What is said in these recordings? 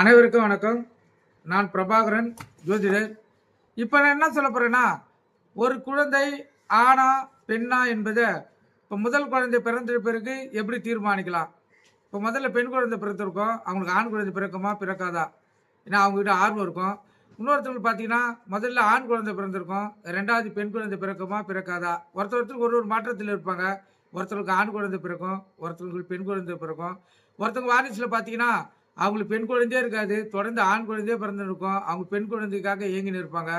அனைவருக்கும் வணக்கம். நான் பிரபாகரன் ஜோதிடர். இப்போ நான் என்ன சொல்ல போகிறேன்னா ஒரு குழந்தை ஆணா பெண்ணா என்பதை இப்போ முதல் குழந்தை பிறந்த பிறகு எப்படி தீர்மானிக்கலாம்? இப்போ முதல்ல பெண் குழந்தை பிறந்திருக்கோம் அவங்களுக்கு ஆண் குழந்தை பிறக்குமா பிறக்காதா? ஏன்னா அவங்ககிட்ட ஆர்வம் இருக்கும். இன்னொருத்தவங்களுக்கு பார்த்தீங்கன்னா முதல்ல ஆண் குழந்தை பிறந்திருக்கும் ரெண்டாவது பெண் குழந்தை பிறக்குமா பிறக்காதா? ஒருத்தர் ஒருத்தருக்கு ஒரு ஒரு மாற்றத்தில் இருப்பாங்க. ஒருத்தருக்கு ஆண் குழந்தை பிறக்கும் ஒருத்தருக்கு பெண் குழந்தை பிறக்கும். ஒருத்தவங்க வாரிசில் பார்த்தீங்கன்னா அவங்களுக்கு பெண் குழந்தையே இருக்காது. தொடர்ந்து ஆண் குழந்தையே பிறந்திருக்கும். அவங்க பெண் குழந்தைக்காக இயங்கின்னு இருப்பாங்க.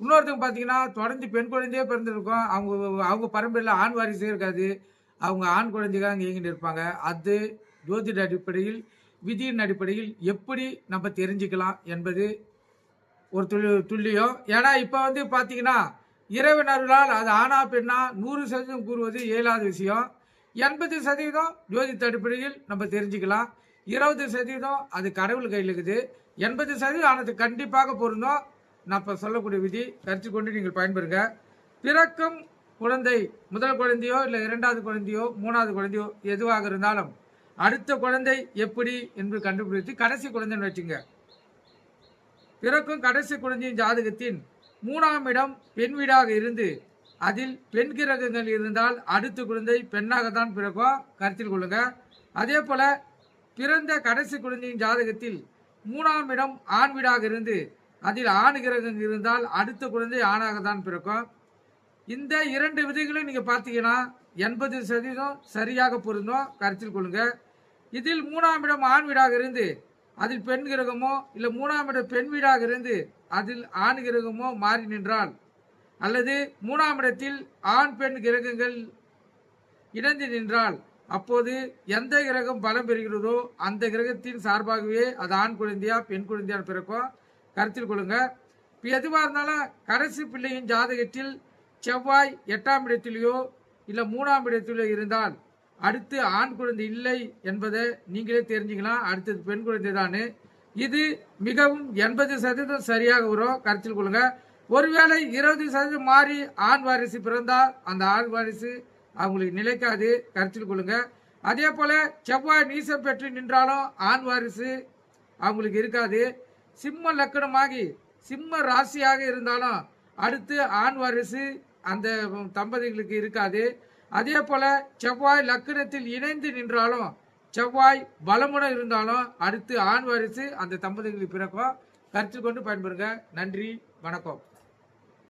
இன்னொருத்தவங்க பார்த்தீங்கன்னா தொடர்ந்து பெண் குழந்தையே பிறந்திருக்கும். அவங்க அவங்க பரம்பரையில் ஆண் வாரிசே இருக்காது. அவங்க ஆண் குழந்தைக்காக இயங்கின்னு இருப்பாங்க. அது ஜோதிட அடிப்படையில் விதியின் அடிப்படையில் எப்படி நம்ம தெரிஞ்சுக்கலாம் என்பது ஒரு துள்ளி துல்லியம். ஏன்னா இப்போ வந்து பார்த்தீங்கன்னா இறைவனர்களால் அது ஆனா பெண்ணா நூறு சதவீதம் கூறுவது இயலாத விஷயம். எண்பது சதவீதம் ஜோதிட அடிப்படையில் நம்ம தெரிஞ்சுக்கலாம். இருபது சதவீதம் அது கடவுள் கையில் இருக்குது. எண்பது சதவீதம் ஆனது கண்டிப்பாக பொருந்தும். நான் இப்போ சொல்லக்கூடிய விதி கருத்து கொண்டு நீங்கள் பயன்பெறுங்க. பிறக்கும் குழந்தை முதல் குழந்தையோ இல்லை இரண்டாவது குழந்தையோ மூணாவது குழந்தையோ எதுவாக இருந்தாலும் அடுத்த குழந்தை எப்படி என்று கண்டுபிடித்து கடைசி குழந்தைன்னு வச்சுங்க. பிறக்கும் கடைசி குழந்தையின் ஜாதகத்தின் மூணாம் இடம் பெண் வீடாக இருந்து அதில் பெண் கிரகங்கள் இருந்தால் அடுத்த குழந்தை பெண்ணாகத்தான் பிறக்கும். கருத்தில் கொள்ளுங்க. அதே போல பிறந்த கடைசி குழந்தையின் ஜாதகத்தில் மூணாம் இடம் ஆண் வீடாக இருந்து அதில் ஆண் கிரகம் இருந்தால் அடுத்த குழந்தை ஆணாக தான் பிறக்கும். இந்த இரண்டு விதிகளும் நீங்கள் பார்த்தீங்கன்னா எண்பது சதவீதம் சரியாக பொருந்தும். கருத்தில் கொள்ளுங்க. இதில் மூணாம் இடம் ஆண் வீடாக இருந்து அதில் பெண் கிரகமோ இல்லை மூணாம் இடம் பெண் வீடாக இருந்து அதில் ஆண் கிரகமோ மாறி நின்றால் அல்லது மூணாம் இடத்தில் ஆண் பெண் கிரகங்கள் இணைந்து நின்றால் அப்போது எந்த கிரகம் பலம் பெறுகிறதோ அந்த கிரகத்தின் சார்பாகவே அது ஆண் குழந்தையா பெண் குழந்தையான்னு பிறக்கும் கருத்தில் கொள்ளுங்க. இப்போ எதுவாக இருந்தாலும் கடைசி பிள்ளையின் ஜாதகத்தில் செவ்வாய் எட்டாம் இடத்திலேயோ இல்லை மூணாம் இடத்திலோ இருந்தால் அடுத்து ஆண் குழந்தை இல்லை என்பதை நீங்களே தெரிஞ்சுக்கலாம். அடுத்தது பெண் குழந்தை தானே இது மிகவும் எண்பது சதவீதம் சரியாக வரும். கருத்தில் கொள்ளுங்க. ஒருவேளை இருபது சதவீதம் மாறி ஆண் வாரிசு பிறந்தால் அந்த ஆண் வாரிசு அவங்களுக்கு நிலைக்காது கருத்தில் கொள்ளுங்க. அதே போல செவ்வாய் நீசம் பெற்று நின்றாலும் ஆண் வாரிசு அவங்களுக்கு இருக்காது. சிம்ம லக்கணமாகி சிம்ம ராசியாக இருந்தாலும் அடுத்து ஆண் வாரிசு அந்த தம்பதிகளுக்கு இருக்காது. அதே போல செவ்வாய் லக்கணத்தில் இணைந்து நின்றாலும் செவ்வாய் பலமுடன் இருந்தாலும் அடுத்து ஆண் வாரிசு அந்த தம்பதிகளுக்கு பிறக்கும். கருத்தில் கொண்டு பயன்பெறுங்க. நன்றி வணக்கம்.